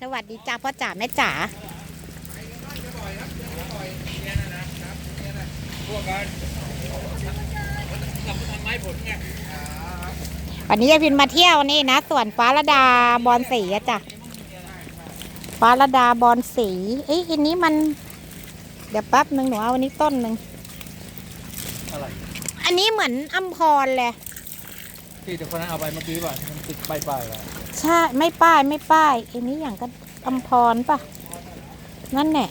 สวัสดีจ้าพ่อจ๋าแม่จ๋าพวกกันทำไม้ผลไงวันนี้ยายพินมาเที่ยวนี่นะสวนฟ้าระดาบอนสีอะจ้ะฟ้าระดาบอนสีเอ้ยอันนี้มัน เดี๋ยวแป๊บหนึ่งหนูเอาอันนี้ต้นหนึ่งอะไรอันนี้เหมือนอัมพรเลยที่เด็กคนนั้นเอาไปเมื่อกี้ป่ะที่มันติดป้ายป้ายๆไว้ ใช่ไม่ป้ายไม่ป้ายอันนี้อย่างก็อัมพรปะนั่นแหละ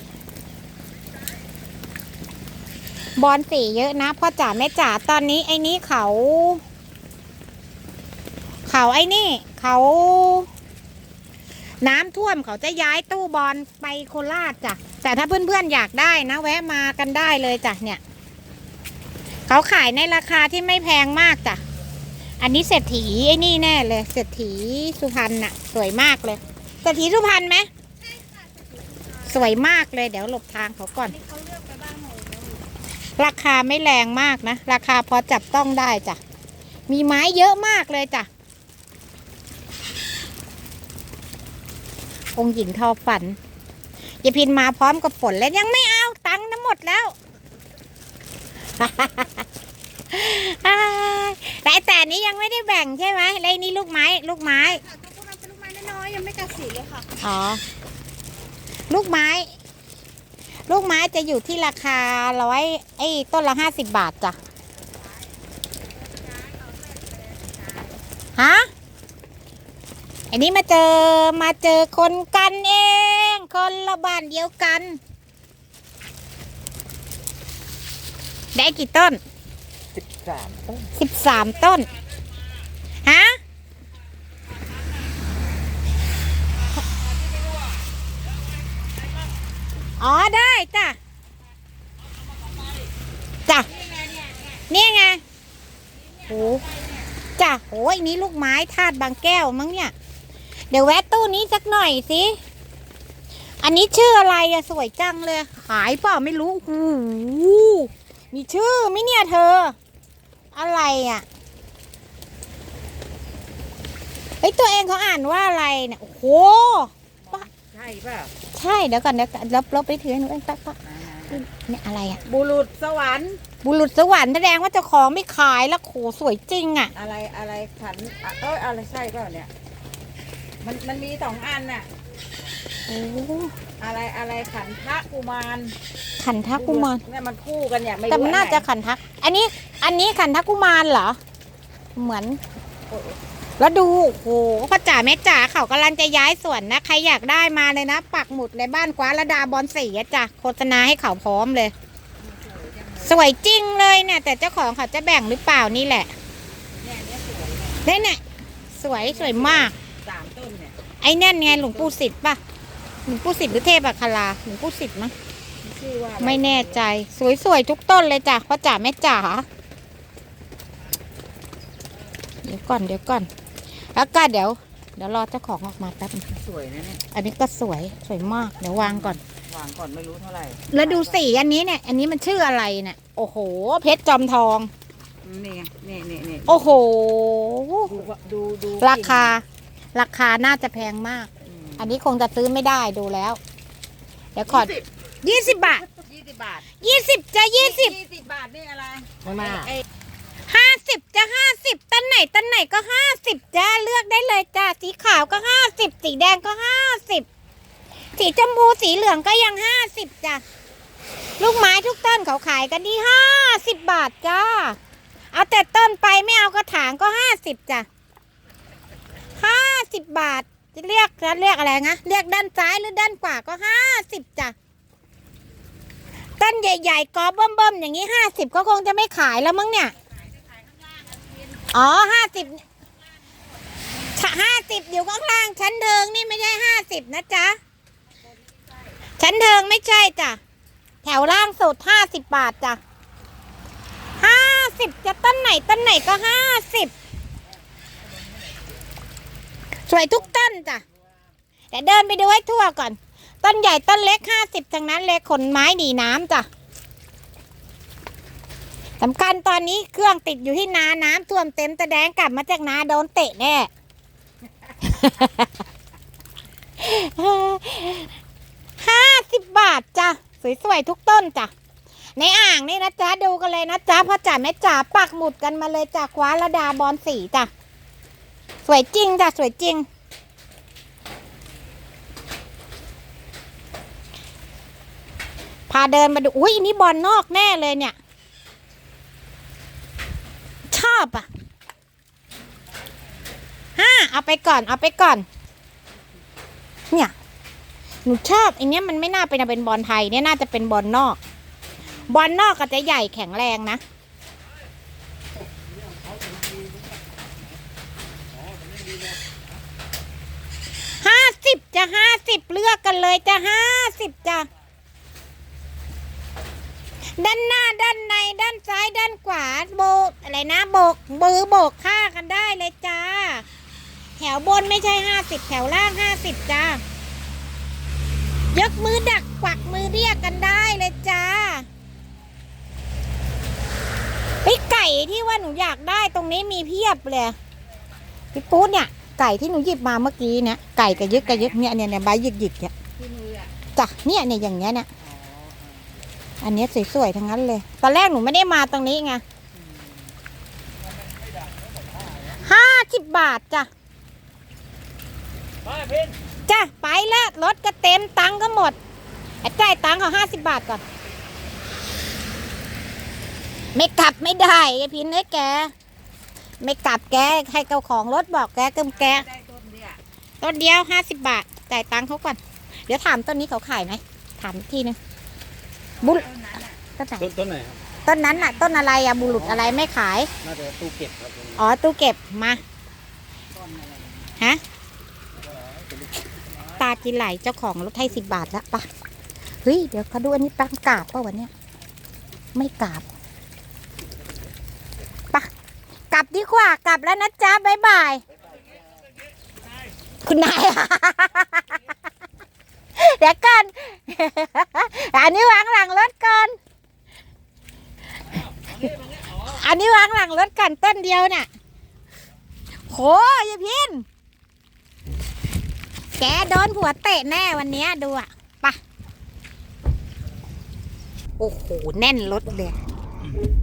บอนสีเยอะนะพ่อจ๋าแม่จ๋าตอนนี้ไอ้นี้เขา เขาไอ้นี่ เขา น้ำท่วมเขาจะย้ายตู้บอลไปโคราชจ้ะแต่ถ้าเพื่อนๆอยากได้นะ แวะมากันได้เลยจ้ะเนี่ย เขาขายในราคาที่ไม่แพงมากจ้ะ อันนี้เศรษฐีไอ้นี่แน่เลยเศรษฐีสุพรรณน่ะ สวยมากเลยเศรษฐีสุพรรณไหมสวยมากเลยเดี๋ยวหลบทางเขาก่อน ราคาไม่แรงมากนะ ราคาพอจับต้องได้จ้ะ มีไม้เยอะมากเลยจ้ะ องหญิงทอฝันยายพินมาพร้อมกับฝนแล้วยังไม่เอาตังค์น้ำหมดแล้ว แต่แต่อันนี้ยังไม่ได้แบ่งใช่ไหมแล้วอันนี่ลูกไม้ ลูกไม้ ค่ะตัวพวกนั้นเป็นลูกไม้น้อยๆยังไม่กัดสีเลยค่ะอ๋อ ลูกไม้ ลูกไม้จะอยู่ที่ราคาร้อยไอ้ต้นละห้าสิบบาทจ้ะ ฮะ อันนี้มาเจอมาเจอคนกันเอง คนละบ้านเดียวกัน ได้กี่ต้น สิบสามต้นสิบสามต้น ฮะ อ๋อได้จ้ะ จ้ะ นี่ไงโอ้จ้ะโอ้ยนี้ลูกไม้ธาตุบางแก้วมั้งเนี่ย เดี๋ยวแวะตู้นี้สักหน่อยสิ อันนี้ชื่ออะไรอะสวยจังเลย ขายเปล่าไม่รู้โอ้ มีชื่อไหมเนี่ยเธอ อะไรอะเฮ้ยตัวเองเขาอ่านว่าอะไรเนี่ยโอ้โหใช่ป่ะใช่เดี๋ยวก่อนเดี๋ยวก่อนลบลบไปถือให้หนูเองตักตักเนี่ยอะไรอะ บุรุษสวรรค์บุรุษสวรรค์แสดงว่าเจ้าของไม่ขายแล้วโขสวยจริงอะ อะไรอะไรขันอะเอ้ยอะไรใช่เปล่าเนี่ย มันมันมีสองอันน่ะโอ้ อะไรอะไรขันพระกุมารขันทักกุมารเนี่ยมันคู่กันเนี่ยไม่แต่รู้มันอัน่าจะไหขันทัก อันนี้อันนี้ขันทักกุมารเหรอ เหมือน แล้วดูโอ้โหพ่อจ๋าแม่จ๋าเขากำลังจะย้ายสวนนะ ใครอยากได้มาเลยนะ ปักหมุดเลยบ้านกว้าระดาบอลสีอะจ้ะโฆษณาให้เขาพร้อมเลย สวยจริงเลยเนี่ย แต่เจ้าของเขาจะแบ่งหรือเปล่านี่แหละเนี่ยเนี่ยสวยเนี่ยเนี่ยสวยสวยมาก สามต้นเนี่ยไอ้นั่นไงหลวงปู่สิทธิ์ป่ะ หลวงปู่สิทธิ์หรือเทพอัคราหลวงปู่สิทธิ์มั้งชื่อว่าอะรไม่แน่ใจ สวยๆทุกต้นเลยจ้ะพ่อจ๋าแม่จ๋าเดี๋ยวก่อนเดี๋ยวก่อน แล้วก็เดี๋ยว เดี๋ยวรอเจ้าของออกมาแป๊บนึงสวยนะเนี่ยอันนี้ก็สวยสวยมากเดี๋ยววางก่อน วางก่อนไม่รู้เท่าไหร่แล้วดูสีอันนี้เนี่ย อันนี้มันชื่ออะไรเนี่ยโอ้โห เพชรจอมทอง นี่ไงนี่นี่นี่โอ้โห ดูว่าดูดูราคา ราคาน่าจะแพงมาก อืมอันนี้คงจะซื้อไม่ได้ดูแล้ว เดี๋ยวขอยี่สิบบาทยี่สิบบาทยี่สิบจะยี่สิบยี่สิบบาทนี่อะไรข้างหน้าไอ้ห้าสิบจะห้าสิบต้นไหนต้นไหนก็ห้าสิบจ้าเลือกได้เลยจ้าสีขาวก็ห้าสิบสีแดงก็ห้าสิบสีชมพูสีเหลืองก็ยังห้าสิบจ้าลูกไม้ทุกต้นเขาขายกันที่ห้าสิบบาทจ้า เอาแต่ต้นไปไม่เอากระถางก็ห้าสิบจ้ะห้าสิบบาท จะเรียกจะเรียกอะไรนะเรียกด้านซ้ายหรือด้านขวาก็ห้าสิบจ้ะต้นใหญ่ๆกอเบิ่มๆอย่างนี้ห้าสิบก็คงจะไม่ขายแล้วมั้งเนี่ยอ๋อห้าสิบห้าสิบอยู่ข้างล่าง ชั้นเทิงนี่ไม่ใช่ห้าสิบนะจ๊ะ ชั้นเทิงไม่ใช่จ้ะ แถวล่างสุดห้าสิบบาทจ้ะห้าสิบจะต้นไหนต้นไหนก็ห้าสิบ สวยทุกต้นจ้ะแต่เดินไปดูให้ทั่วก่อน ต้นใหญ่ต้นเล็กห้าสิบทั้งนั้นเลยขนไม้หนีน้ำจ้ะสำคัญตอนนี้เครื่องติดอยู่ที่นาน้ำท่วมเต็มตะแดงกลับมาจากนาโดนเตะแน่ ห้าสิบบาทจ้ะ สวยๆทุกต้นจ้ะ ในอ่างนี่นะจ๊ะ ดูกันเลยนะจ๊ะพ่อจ๋าแม่จ๋าปักหมุดกันมาเลยจ้ะคว้าระดาบอลสีจ้ะ สวยจริงจ้ะสวยจริง พาเดินมาดู อุ้ยนี่บอลนอกแน่เลยเนี่ย ชอบอะห้าเอาไปก่อน เอาไปก่อน เนี่ย หนูชอบอันนี้มันไม่น่าเป็นเป็นบอลไทยเนี่ยน่าจะเป็นบอลนอก บอลนอกก็จะใหญ่แข็งแรงนะ ห้า สิบจะห้าสิบเลือกกันเลยจะห้าสิบจะด้านหน้าด้านในด้านซ้ายด้านขวาโบกอะไรนะโบกมือโบกค่ากันได้เลยจ้า แถวบนไม่ใช่ห้าสิบแถวล่างห้าสิบจ้ายกมือดักกวักมือเรียกกันได้เลยจ้าไอ้ไก่ที่ว่าหนูอยากได้ตรงนี้มีเพียบเลยพี่ปู๊ดเนี่ย ไก่ที่หนูหยิบมาเมื่อกี้เนี่ยไก่กระยึกกระยึกเนี่ยเนี่ยเนี่ยใบหยิกหยิกเนี่ยที่มืออะจ้ะเนี่ยเนี่ยอย่างเงี้ยเนี่ยอันเนี้ยสวยๆทั้งนั้นเลย ตอนแรกหนูไม่ได้มาตรงนี้ไงห้าสิบบาทจ้ะมาเพ่นจ้ะไปละรถก็เต็มตังค์ก็หมดไอ้จ่ายตังค์เขาห้าสิบบาทก่อน ไม่กลับไม่ได้ไอ้พินไอ้ยแก ไม่กลับแกให้เจ้าของรถบอกแกกึมแกได้ต้นเนี่ยต้นเดียวห้าสิบบาทจ่ายตังค์เขาก่อน เดี๋ยวถามต้นนี้เขาขายไหมถามอีกทีนึงบุรุษต้นนั้นอะต้นไหนต้นต้นไหนครับ ต้นนั้นน่ะ ต้นอะไรอะบุรุษอะไรไม่ขาย น่าจะตู้เก็บครับอ๋อตู้เก็บมาต้นอะไรฮะตาจิไหลเจ้าของรถให้สิบบาทแล้วปะเฮ้ยเดี๋ยวเขาดูอันนี้ปังกราบป่ะวันเนี้ยไม่กราบปะก ลับดีกว่ากลับแล้วนะจ๊ะบ๊ายบาย คุณนายเดี๋ยวก่อนอันนี้วางหลังรถก่อน อันนี้วางหลังรถก่อนต้นเดียวเนี่ยโหยาพิน แกโดนผัวเตะแน่วันนี้ดูอะไปะโอ้โห แน่นรถเลย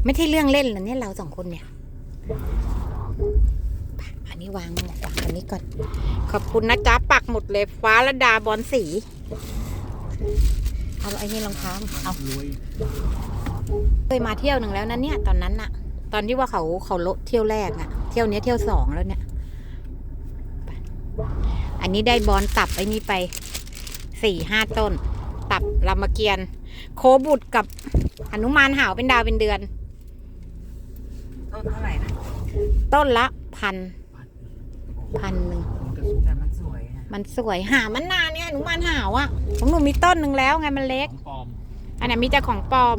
ไม่ใช่เรื่องเล่นเหรอเนี่ยเราสองคนเนี่ย อันนี้วางวางอันนี้ก่อน ขอบคุณนะจ๊ะ ปักหมุดเลยฟ้าระดาบอลสี เอาไอ้นี่รองเท้าเอาเคยมาเที่ยวหนึ่งแล้วนะเนี่ยตอนนั้นน่ะ ตอนที่ว่าเขาเขาโละเที่ยวแรกอะเที่ยวเนี้ยเที่ยวสองแล้วเนี่ย อันนี้ได้บอลตับไอ้นี่ไปสี่ห้าต้น ตับรามเกียรติโคบุตรกับอนุมานหาวเป็นดาวเป็นเดือนเท่าไหร่นะ ต้นละพันพันหนึ่งแต่มันสวยนะมันสวยหามันนานเนี่ยอนุมานหาวอะของหนูมีต้นหนึ่งแล้วไงมันเล็กของปลอม อันนั้นมีแต่ของปลอม